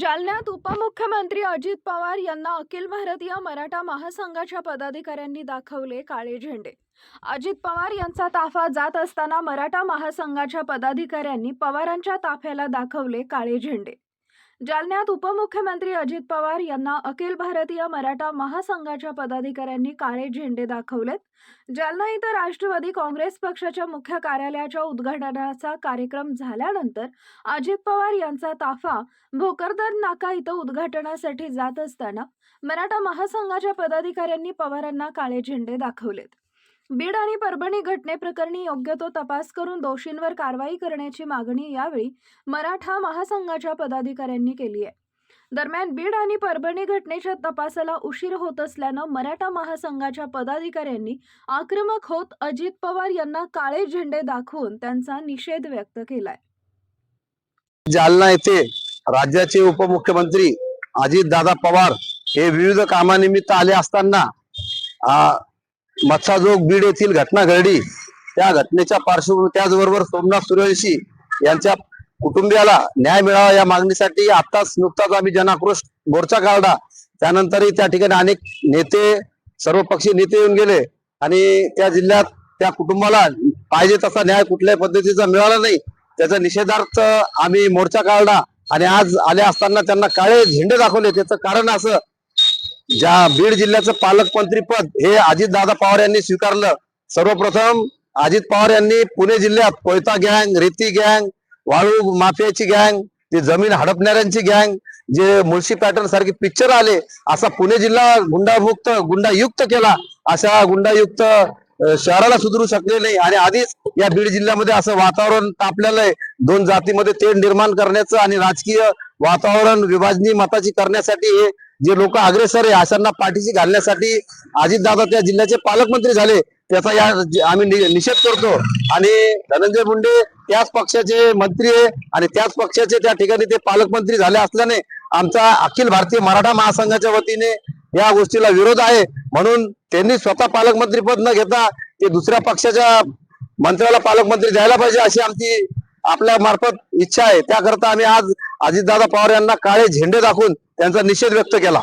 जालन्यात उपमुख्यमंत्री अजित पवार यांना अखिल भारतीय मराठा महासंघाच्या पदाधिकाऱ्यांनी दाखवले काळे झेंडे. अजित पवार यांचा ताफा जात असताना मराठा महासंघाच्या पदाधिकाऱ्यांनी पवारांच्या ताफ्याला दाखवले काळे झेंडे. जालन्यात उपमुख्यमंत्री अजित पवार यांना अखिल भारतीय मराठा महासंघाच्या पदाधिकाऱ्यांनी काळे झेंडे दाखवलेत. जालना इथं राष्ट्रवादी काँग्रेस पक्षाच्या मुख्य कार्यालयाच्या उद्घाटनाचा कार्यक्रम झाल्यानंतर अजित पवार यांचा ताफा भोकरदन नाका इथं उद्घाटनासाठी जात असताना मराठा महासंघाच्या पदाधिकाऱ्यांनी पवारांना काळे झेंडे दाखवलेत. बीड आणि परभणी घटनेप्रकरणी योग्य तो तपास करून दोषींवर कारवाई करण्याची मागणी यावेळी मराठा महासंघाच्या पदाधिकाऱ्यांनी केली आहे. दरम्यान बीड आणि परभणी घटनेच्या तपासाला उशीर होत असल्यानं मराठा महासंघाच्या पदाधिकाऱ्यांनी आक्रमक होत अजित पवार यांना काळे झेंडे दाखवून त्यांचा निषेध व्यक्त केलाय. जालना येथे राज्याचे उपमुख्यमंत्री अजितदादा पवार हे विविध कामानिमित्त आले असताना मत्साजोग बीड येथील घटना घडली त्या घटनेच्या पार्श्वभूमी त्याचबरोबर सोमनाथ सूर्यवंशी यांच्या कुटुंबियाला न्याय मिळावा या मागणीसाठी आताच नुकताच आम्ही जनाक्रोश मोर्चा काढला. त्यानंतरही त्या ठिकाणी अनेक नेते सर्वपक्षीय नेते येऊन गेले आणि त्या जिल्ह्यात त्या कुटुंबाला पाहिजे तसा न्याय कुठल्याही पद्धतीचा मिळाला नाही. त्याचा निषेधार्थ आम्ही मोर्चा काढला आणि आज आले असताना त्यांना काळे झेंडे दाखवले. त्याचं कारण असं ज्या बीड जिल्ह्याचं पालकमंत्री पद हे अजितदादा पवार यांनी स्वीकारलं. सर्वप्रथम अजित पवार यांनी पुणे जिल्ह्यात कोयता गँग रेती गँग वाळू माफियाची गँग ते जमीन हडपणाऱ्यांची गँग जे मुळशी पॅटर्न सारखे पिक्चर आले असा पुणे जिल्हा गुंडामुक्त गुंडायुक्त केला अशा गुंडायुक्त शहराला सुधरू शकले नाही. आणि आधीच या बीड जिल्ह्यामध्ये असं वातावरण तापलेलं आहे. दोन जातीमध्ये तेढ निर्माण करण्याचं आणि राजकीय वातावरण विभाजनी मताची करण्यासाठी हे जे लोक अग्रेसर आहे अशांना पाठीशी घालण्यासाठी अजितदादा त्या जिल्ह्याचे पालकमंत्री झाले त्याचा या आम्ही नि- निषेध करतो. आणि धनंजय मुंडे त्याच पक्षाचे मंत्री आहे आणि त्याच पक्षाचे त्या ठिकाणी ते पालकमंत्री झाले असल्याने आमचा अखिल भारतीय मराठा महासंघाच्या वतीने या गोष्टीला विरोध आहे. म्हणून त्यांनी स्वतः पालकमंत्री पद न घेता ते दुसऱ्या पक्षाच्या मंत्र्याला पालकमंत्री द्यायला पाहिजे अशी आमची आपल्या मार्फत इच्छा आहे. त्याकरता आम्ही आज अजितदादा पवार यांना काळे झेंडे दाखवून त्यांचा निषेध व्यक्त केला.